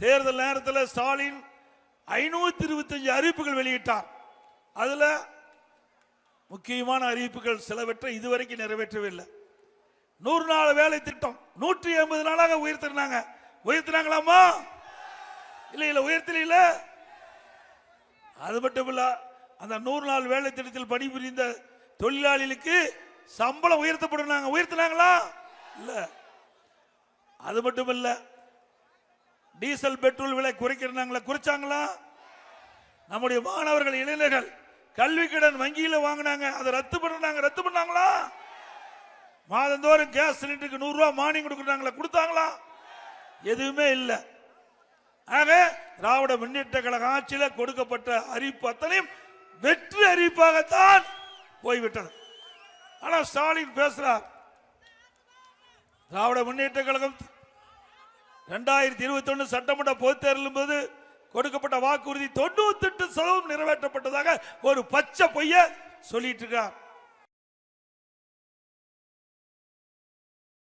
தேர்தல் நேரத்தில் ஸ்டாலின் ஐநூத்தி இருபத்தஞ்சு அறிவிப்புகள் வெளியிட்டார். அதுல முக்கியமான அறிவிப்புகள் சிலவற்றை இதுவரைக்கும் நிறைவேற்றவில்லை. நூறு நாள் வேலை திட்டம் நூற்றி எண்பது நாளாக உயர்த்தினாங்க உயர்த்தினாங்களாமா இல்ல இல்ல உயர்த்தல அது மட்டும் இல்ல அந்த நூறு நாள் வேலை திட்டத்தில் பணிபுரிந்த தொழிலாளிகளுக்கு சம்பளம் உயர்த்தப்படுனாங்க உயர்த்தினாங்களா? இல்ல. அது மட்டும் இல்லை டீசல் பெட்ரோல் விலை குறைக்கிறாங்களா குறைச்சாங்களா? நம்முடைய மாணவர்கள் இளைஞர்கள் கல்வி கடன் வங்கியில் வாங்கினாங்க. அதை ரத்து பண்ணாங்க. ரத்து பண்ணாங்களா? மாதந்தோறும் கேஸ் சிலிண்டருக்கு நூறுரூவா மானியம் கொடுக்குறாங்களா? கொடுத்தாங்களா? எதுவுமே இல்லை. ஆக திராவிட முன்னேற்ற கழக ஆட்சியில் கொடுக்கப்பட்ட அறிவிப்பு அத்தனையும் வெற்றி அறிவிப்பாகத்தான் போய்விட்டது. ஆனால் ஸ்டாலின் பேசுறார் திராவிட முன்னேற்ற கழகம் ரெண்டாயிரத்தி இருபத்தி ஒன்று சட்டமன்ற பொதுத் தேர்தலும் போது கொடுக்கப்பட்ட வாக்குறுதி தொண்ணூத்தி எட்டு சதவீதம் நிறைவேற்றப்பட்டதாக ஒரு பச்சை பொய்ய சொல்லிட்டு இருக்கார்.